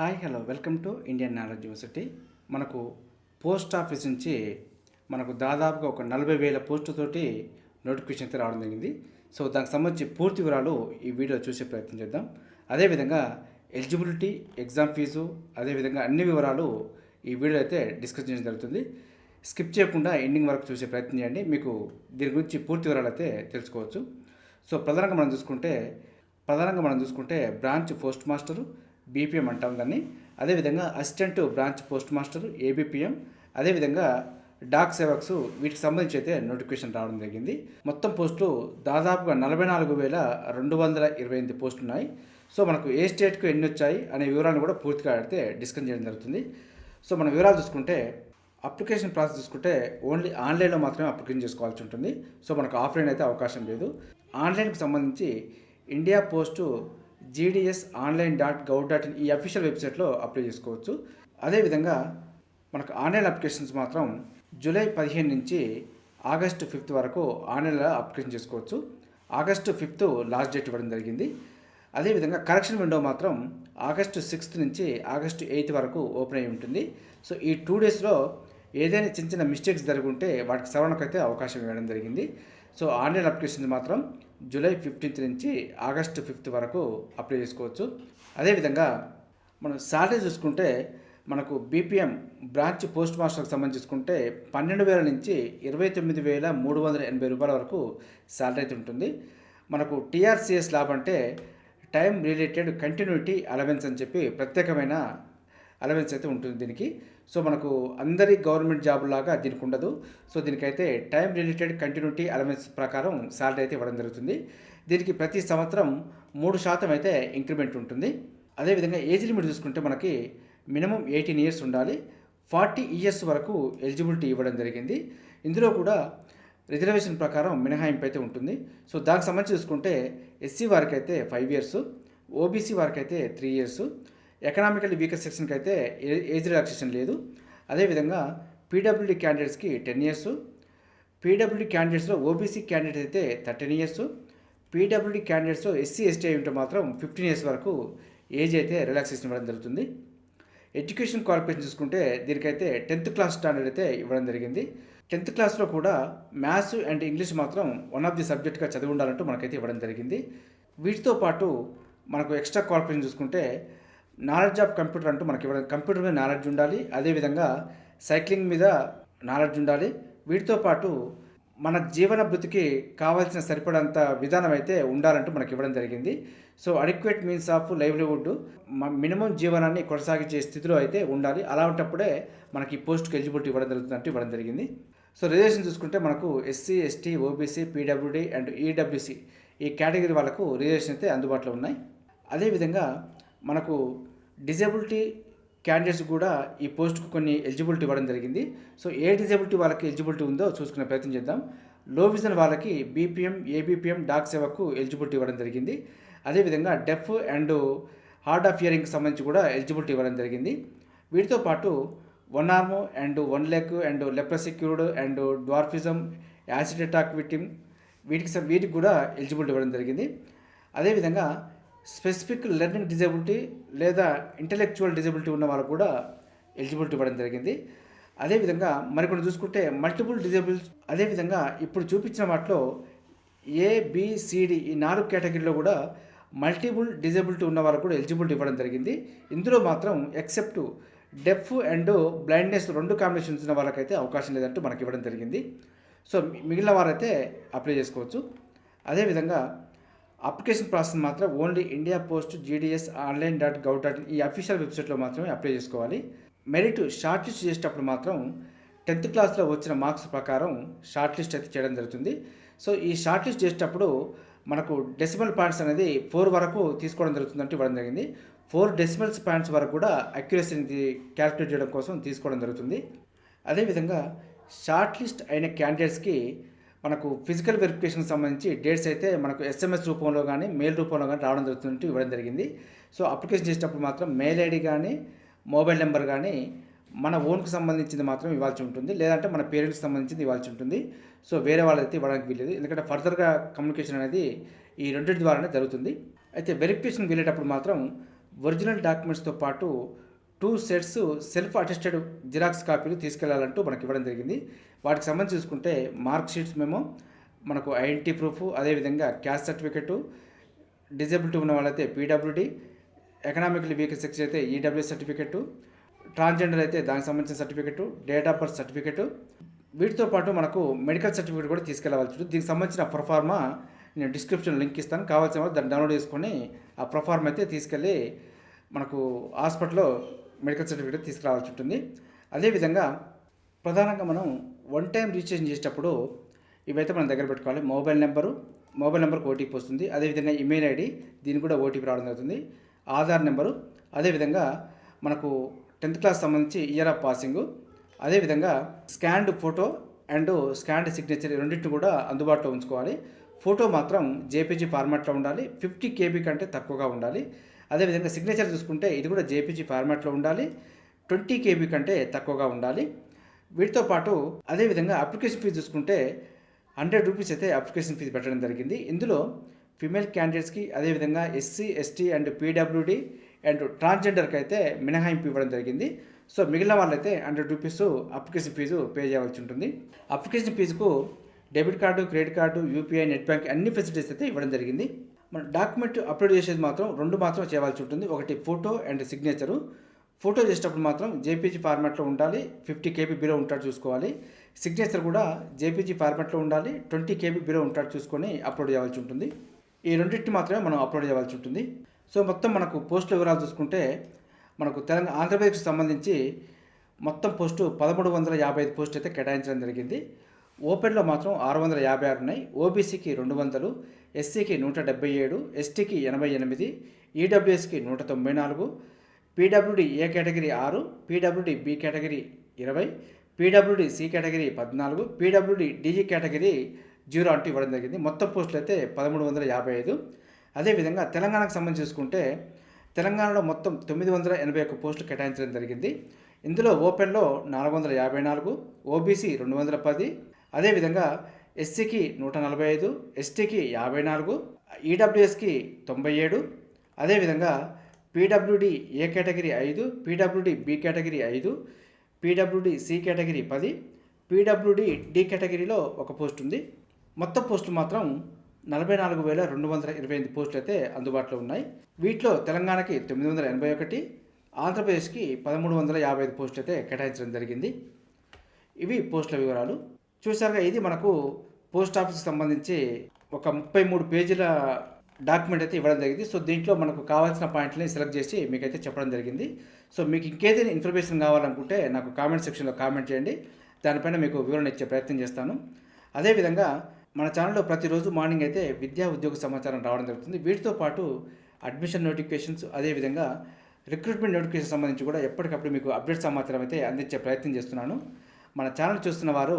Hi hello welcome to Indian knowledge university. మనకు post office నుంచి మనకు దాదాపుగా ఒక నలభై వేల పోస్టుతోటి నోటిఫికేషన్ అయితే రావడం జరిగింది. సో దానికి సంబంధించి పూర్తి వివరాలు ఈ వీడియో చూసే ప్రయత్నం చేద్దాం. అదేవిధంగా ఎలిజిబిలిటీ ఎగ్జామ్ ఫీజు అదేవిధంగా అన్ని వివరాలు ఈ వీడియో అయితే డిస్కస్ చేయడం జరుగుతుంది. స్కిప్ చేయకుండా ఎండింగ్ వరకు చూసే ప్రయత్నం చేయండి. మీకు దీని గురించి పూర్తి వివరాలు అయితే తెలుసుకోవచ్చు. సో ప్రధానంగా మనం చూసుకుంటే ప్రధానంగా మనం చూసుకుంటే బ్రాంచ్ పోస్ట్ మాస్టరు బీపీఎం అంటాం దాన్ని. అదేవిధంగా assistant branch post master ABPM అదేవిధంగా డాక్ సేవక్స్ వీటికి సంబంధించి అయితే నోటిఫికేషన్ రావడం జరిగింది. మొత్తం పోస్టులు దాదాపుగా నలభై నాలుగు వేల రెండు వందల ఇరవై ఎనిమిది పోస్టులు ఉన్నాయి. సో మనకు ఏ స్టేట్కు ఎన్ని వచ్చాయి అనే వివరాలను కూడా పూర్తిగా అయితే డిస్కస్ చేయడం జరుగుతుంది. సో మన వివరాలు చూసుకుంటే అప్లికేషన్ ప్రాసెస్ చూసుకుంటే ఓన్లీ ఆన్లైన్లో మాత్రమే అప్లికేషన్ చేసుకోవాల్సి ఉంటుంది. సో మనకు ఆఫ్లైన్ అయితే అవకాశం లేదు. ఆన్లైన్కి సంబంధించి India post GDS online dot gov dot in ఈ అఫీషియల్ వెబ్సైట్లో అప్లై చేసుకోవచ్చు. అదేవిధంగా మనకు ఆన్లైన్ అప్లికేషన్స్ మాత్రం జూలై పదిహేను నుంచి ఆగస్టు ఫిఫ్త్ వరకు ఆన్లైన్లో అప్లికేషన్ చేసుకోవచ్చు. ఆగస్టు ఫిఫ్త్ లాస్ట్ డేట్ ఇవ్వడం జరిగింది. అదేవిధంగా కరెక్షన్ విండో మాత్రం ఆగస్టు సిక్స్త్ నుంచి ఆగస్టు ఎయిత్ వరకు ఓపెన్ అయి ఉంటుంది. సో ఈ టూ డేస్లో ఏదైనా చిన్న చిన్న మిస్టేక్స్ జరుగుంటే వాటికి సవరణకు అయితే అవకాశం ఇవ్వడం జరిగింది. సో ఆన్లైన్ అప్లికేషన్ మాత్రం జూలై ఫిఫ్టీన్త్ నుంచి ఆగస్టు ఫిఫ్త్ వరకు అప్లై చేసుకోవచ్చు. అదేవిధంగా మనం శాలరీ చూసుకుంటే మనకు బీపీఎం బ్రాంచ్ పోస్ట్ మాస్టర్కి సంబంధించి చూసుకుంటే పన్నెండు వేల నుంచి ఇరవై తొమ్మిది వేల మూడు వందల ఎనభై రూపాయల వరకు శాలరీ అయితే ఉంటుంది. మనకు టీఆర్సీఎస్ ల్యాబ్ అంటే టైం రిలేటెడ్ కంటిన్యూటీ అలవెన్స్ అని చెప్పి ప్రత్యేకమైన అలవెన్స్ అయితే ఉంటుంది దీనికి. సో మనకు అందరి గవర్నమెంట్ జాబ్ లాగా దీనికి ఉండదు. సో దీనికైతే టైం రిలేటెడ్ కంటిన్యూటీ అలవెన్స్ ప్రకారం శాలరీ అయితే ఇవ్వడం జరుగుతుంది. దీనికి ప్రతి సంవత్సరం మూడు శాతం అయితే ఇంక్రిమెంట్ ఉంటుంది. అదేవిధంగా ఏజ్ లిమిట్ చూసుకుంటే మనకి మినిమం ఎయిటీన్ ఇయర్స్ ఉండాలి. ఫార్టీ ఇయర్స్ వరకు ఎలిజిబిలిటీ ఇవ్వడం జరిగింది. ఇందులో కూడా రిజర్వేషన్ ప్రకారం మినహాయింపు అయితే ఉంటుంది. సో దానికి సంబంధించి చూసుకుంటే ఎస్సీ వారికి అయితే ఫైవ్ ఇయర్స్ ఓబీసీ వారికి అయితే త్రీ ఇయర్స్ ఎకనామికల్ వీకర్ సెక్షన్కి అయితే ఏ- ఏజ్ రిలాక్సేషన్ లేదు. అదేవిధంగా పీడబ్ల్యూడీ క్యాండిడేట్స్కి టెన్ ఇయర్స్ పీడబ్ల్యూడీ క్యాండిడేట్స్లో ఓబీసీ క్యాండిడేట్ అయితే థర్టీన్ ఇయర్స్ పీడబ్ల్యూడీ క్యాండిడేట్స్లో ఎస్సీ ఎస్టీ అయి ఉంటే మాత్రం ఫిఫ్టీన్ ఇయర్స్ వరకు ఏజ్ అయితే రిలాక్సేషన్ ఇవ్వడం జరుగుతుంది. ఎడ్యుకేషన్ క్వాలిఫికేషన్ చూసుకుంటే దీనికైతే టెన్త్ క్లాస్ స్టాండర్డ్ అయితే ఇవ్వడం జరిగింది. టెన్త్ క్లాస్లో కూడా మ్యాథ్స్ అండ్ ఇంగ్లీష్ మాత్రం వన్ ఆఫ్ ది సబ్జెక్ట్గా చదివి ఉండాలంటూ మనకైతే ఇవ్వడం జరిగింది. వీటితో పాటు మనకు ఎక్స్ట్రా క్వాలిఫికేషన్ చూసుకుంటే నాలెడ్జ్ ఆఫ్ కంప్యూటర్ అంటూ మనకి కంప్యూటర్ మీద నాలెడ్జ్ ఉండాలి అదేవిధంగా సైక్లింగ్ మీద నాలెడ్జ్ ఉండాలి. వీటితో పాటు మన జీవన భృతికి కావాల్సిన సరిపడంత విధానం అయితే ఉండాలంటూ మనకి ఇవ్వడం జరిగింది. So adequate means of livelihood minimum జీవనాన్ని కొనసాగించే స్థితిలో అయితే ఉండాలి. అలా ఉంటప్పుడే మనకి పోస్ట్కి ఎలిజిబిలిటీ ఇవ్వడం జరుగుతుందంటూ ఇవ్వడం జరిగింది. సో రిజర్వేషన్ చూసుకుంటే మనకు SC ST OBC PWD and EWC ఈ కేటగిరీ వాళ్ళకు రిజర్వేషన్ అయితే అందుబాటులో ఉన్నాయి. అదేవిధంగా మనకు డిజేబిలిటీ క్యాండిడేట్స్ కూడా ఈ పోస్ట్కు కొన్ని ఎలిజిబిలిటీ ఇవ్వడం జరిగింది. సో ఏ డిజేబిలిటీ వాళ్ళకి ఎలిజిబిలిటీ ఉందో చూసుకునే ప్రయత్నం చేద్దాం. లో విజన్ వాళ్ళకి బీపీఎం ఏబీపీఎం డాక్ సేవకు ఎలిజిబిలిటీ ఇవ్వడం జరిగింది. అదేవిధంగా డెఫ్ అండ్ హార్డ్ ఆఫ్ హియరింగ్కి సంబంధించి కూడా ఎలిజిబిలిటీ ఇవ్వడం జరిగింది. వీటితో పాటు one arm and one leg and leprosy cured and dwarfism acid attack victim వీటికి వీటికి కూడా ఎలిజిబిలిటీ ఇవ్వడం జరిగింది. అదేవిధంగా స్పెసిఫిక్ లెర్నింగ్ డిజబిలిటీ లేదా ఇంటలెక్చువల్ డిజబిలిటీ ఉన్న వాళ్ళకు కూడా ఎలిజిబిలిటీ ఇవ్వడం జరిగింది. అదేవిధంగా మరికొన్ని చూసుకుంటే మల్టిపుల్ డిజబుల్ అదేవిధంగా ఇప్పుడు చూపించిన వాటిలో ఏబిసిడి ఈ నాలుగు కేటగిరీలో కూడా మల్టిపుల్ డిజబిలిటీ ఉన్న వాళ్ళకు కూడా ఎలిజిబిలిటీ ఇవ్వడం జరిగింది. ఇందులో మాత్రం ఎక్సెప్ట్ డెఫ్ అండ్ బ్లైండ్నెస్ రెండు కాంబినేషన్స్ ఉన్న వాళ్ళకైతే అవకాశం లేదంటూ మనకి ఇవ్వడం జరిగింది. సో మిగిలిన వారైతే అప్లై చేసుకోవచ్చు. అదేవిధంగా అప్లికేషన్ ప్రాసెస్ మాత్రం only India post GDS online dot gov dot in ఈ అఫీషియల్ వెబ్సైట్లో మాత్రమే అప్లై చేసుకోవాలి. మెరిట్ షార్ట్ లిస్ట్ చేసేటప్పుడు మాత్రం టెన్త్ క్లాస్లో వచ్చిన మార్క్స్ ప్రకారం షార్ట్ లిస్ట్ అయితే చేయడం జరుగుతుంది. సో ఈ షార్ట్ లిస్ట్ చేసేటప్పుడు మనకు డెసిమల్ పాయింట్స్ అనేది ఫోర్ వరకు తీసుకోవడం జరుగుతుందంటే ఇవ్వడం జరిగింది. ఫోర్ డెసిమల్స్ పాయింట్స్ వరకు కూడా అక్యురసీని క్యాలిక్యులేట్ చేయడం కోసం తీసుకోవడం జరుగుతుంది. అదేవిధంగా షార్ట్ లిస్ట్ అయిన క్యాండిడేట్స్కి మనకు ఫిజికల్ వెరిఫికేషన్కి సంబంధించి డేట్స్ అయితే మనకు ఎస్ఎంఎస్ రూపంలో కానీ మెయిల్ రూపంలో కానీ రావడం జరుగుతుంది ఇవ్వడం జరిగింది. సో అప్లికేషన్ చేసేటప్పుడు మాత్రం మెయిల్ ఐడి కానీ మొబైల్ నెంబర్ కానీ మన ఓన్కి సంబంధించింది మాత్రం ఇవ్వాల్సి ఉంటుంది. లేదంటే మన పేరెంట్స్కి సంబంధించింది ఇవ్వాల్సి ఉంటుంది. సో వేరే వాళ్ళైతే ఇవ్వడానికి వీలేదు ఎందుకంటే ఫర్దర్గా కమ్యూనికేషన్ అనేది ఈ రెండింటి ద్వారానే జరుగుతుంది. అయితే వెరిఫికేషన్కి వెళ్ళేటప్పుడు మాత్రం ఒరిజినల్ డాక్యుమెంట్స్తో పాటు two sets self attested xerox కాపీలు తీసుకెళ్ళాలంటూ మనకి ఇవ్వడం జరిగింది. వాటికి సంబంధించి చూసుకుంటే మార్క్ షీట్స్ మేము మనకు ఐడెంటిటీ ప్రూఫ్ అదేవిధంగా క్యాస్ట్ సర్టిఫికెట్ డిజబిలిటీ ఉన్న వాళ్ళైతే పీడబ్ల్యూడి ఎకనామికల్ వీక్ సెక్షన్ అయితే ఈడబ్ల్యూ సర్టిఫికెట్ ట్రాన్స్జెండర్ అయితే దానికి సంబంధించిన certificate date of birth certificate. వీటితో పాటు మనకు మెడికల్ సర్టిఫికేట్ కూడా తీసుకెళ్ళవలసి ఉంటుంది. దీనికి సంబంధించిన ప్రొఫార్మా నేను డిస్క్రిప్షన్ లింక్ ఇస్తాను. కావాల్సిన వాళ్ళు దాన్ని డౌన్లోడ్ చేసుకొని ఆ ప్రొఫార్మ్ అయితే తీసుకెళ్ళి మనకు హాస్పిటల్లో మెడికల్ సర్టిఫికేట్ తీసుకురావాల్సి ఉంటుంది. అదేవిధంగా ప్రధానంగా మనం వన్ టైం రిజిస్ట్రేషన్ చేసేటప్పుడు ఇవైతే మనం దగ్గర పెట్టుకోవాలి. మొబైల్ నెంబరు మొబైల్ నెంబర్కి ఓటీపీ వస్తుంది. అదేవిధంగా ఇమెయిల్ ఐడి దీనికి కూడా ఓటీపీ రావడం జరుగుతుంది. ఆధార్ నెంబరు అదేవిధంగా మనకు టెన్త్ క్లాస్ సంబంధించి ఇయర్ ఆఫ్ పాసింగు అదేవిధంగా scanned photo and scanned signature రెండింటిని కూడా అందుబాటులో ఉంచుకోవాలి. ఫోటో మాత్రం జేపీజీ ఫార్మాట్లో ఉండాలి. ఫిఫ్టీ కేబీ కంటే తక్కువగా ఉండాలి. అదేవిధంగా సిగ్నేచర్ చూసుకుంటే ఇది కూడా జేపీజీ ఫార్మాట్లో ఉండాలి. ట్వంటీ కేబీ కంటే తక్కువగా ఉండాలి. వీటితో పాటు అదేవిధంగా అప్లికేషన్ ఫీజు చూసుకుంటే హండ్రెడ్ రూపీస్ అయితే అప్లికేషన్ ఫీజు పెట్టడం జరిగింది. ఇందులో ఫిమేల్ క్యాండిడేట్స్కి అదేవిధంగా SC ST and PWD and ట్రాన్స్జెండర్కి అయితే మినహాయింపు ఇవ్వడం జరిగింది. సో మిగిలిన వాళ్ళైతే hundred rupees application fee pay చేయవలసి ఉంటుంది. Application ఫీజుకు debit card credit card UPI net bank అన్ని ఫెసిలిటీస్ అయితే ఇవ్వడం జరిగింది. మన డాక్యుమెంట్ అప్లోడ్ చేసేది మాత్రం రెండు మాత్రం చేయవలసి ఉంటుంది. ఒకటి ఫోటో అండ్ సిగ్నేచరు. ఫోటో చేసేటప్పుడు మాత్రం జేపీజీ ఫార్మాట్లో ఉండాలి. ఫిఫ్టీ కేబీ బిలో ఉంటాడు చూసుకోవాలి. సిగ్నేచర్ కూడా జేపీజీ ఫార్మాట్లో ఉండాలి. ట్వంటీ కేబీ బిలో ఉంటాడు చూసుకొని అప్లోడ్ చేయవలసి ఉంటుంది. ఈ రెండింటిని మాత్రమే మనం అప్లోడ్ చేయవలసి ఉంటుంది. సో మొత్తం మనకు పోస్టుల వివరాలు చూసుకుంటే మనకు తెలంగాణ ఆంధ్రప్రదేశ్కి సంబంధించి మొత్తం పోస్టు పదమూడు వందల యాభై ఐదు పోస్టు అయితే కేటాయించడం జరిగింది. ఓపెన్లో మాత్రం ఆరు వందల యాభై ఆరు ఉన్నాయి. ఓబీసీకి రెండు వందలు ఎస్సీకి నూట డెబ్బై ఏడు ఎస్టీకి ఎనభై ఎనిమిది ఈడబ్ల్యూఎస్కి నూట తొంభై నాలుగు పీడబ్ల్యూడి ఏ కేటగిరీ ఆరు పీడబ్ల్యూడి బి కేటగిరీ ఇరవై పీడబ్ల్యూడి సి కేటగిరీ పద్నాలుగు పీడబ్ల్యూడి డీజీ కేటగిరీ జీరో అంటూ ఇవ్వడం జరిగింది. మొత్తం పోస్టులు అయితే పదమూడు వందల యాభై ఐదు. అదేవిధంగా తెలంగాణకు సంబంధించి చూసుకుంటే తెలంగాణలో మొత్తం తొమ్మిది వందల ఎనభై ఒక్క పోస్టులు కేటాయించడం జరిగింది. ఇందులో ఓపెన్లో నాలుగు వందల యాభై నాలుగు ఓబీసీ రెండు వందల పది అదేవిధంగా ఎస్సీకి నూట నలభై ఐదు ఎస్టీకి యాభై నాలుగు ఈడబ్ల్యూఎస్కి తొంభై ఏడు అదేవిధంగా పీడబ్ల్యూడి ఏ కేటగిరీ ఐదు పీడబ్ల్యూడి బి కేటగిరీ ఐదు పీడబ్ల్యూడి సి కేటగిరీ పది పీడబ్ల్యూడి డి కేటగిరీలో ఒక పోస్ట్ ఉంది. మొత్తం పోస్టులు మాత్రం నలభై నాలుగు వేల రెండు వందల ఇరవై ఎనిమిది పోస్టులు అయితే అందుబాటులో ఉన్నాయి. వీటిలో తెలంగాణకి తొమ్మిది వందల ఎనభై ఒకటి ఆంధ్రప్రదేశ్కి పదమూడు వందల యాభై ఐదు పోస్టులు అయితే కేటాయించడం జరిగింది. ఇవి పోస్టుల వివరాలు. చూసారుగా ఇది మనకు పోస్ట్ ఆఫీస్కి సంబంధించి ఒక ముప్పై మూడు పేజీల డాక్యుమెంట్ అయితే ఇవ్వడం జరిగింది. సో దీంట్లో మనకు కావాల్సిన పాయింట్లని సెలెక్ట్ చేసి మీకైతే చెప్పడం జరిగింది. సో మీకు ఇంకేదైనా ఇన్ఫర్మేషన్ కావాలనుకుంటే నాకు కామెంట్ సెక్షన్లో కామెంట్ చేయండి. దానిపైన మీకు వివరణ ఇచ్చే ప్రయత్నం చేస్తాను. అదేవిధంగా మన ఛానల్లో ప్రతిరోజు మార్నింగ్ అయితే విద్యా ఉద్యోగ సమాచారం రావడం జరుగుతుంది. వీటితో పాటు అడ్మిషన్ నోటిఫికేషన్స్ అదేవిధంగా రిక్రూట్మెంట్ నోటిఫికేషన్ సంబంధించి కూడా ఎప్పటికప్పుడు మీకు అప్డేట్ సమాచారం అయితే అందించే ప్రయత్నం చేస్తున్నాను. మన ఛానల్ చూస్తున్న వారు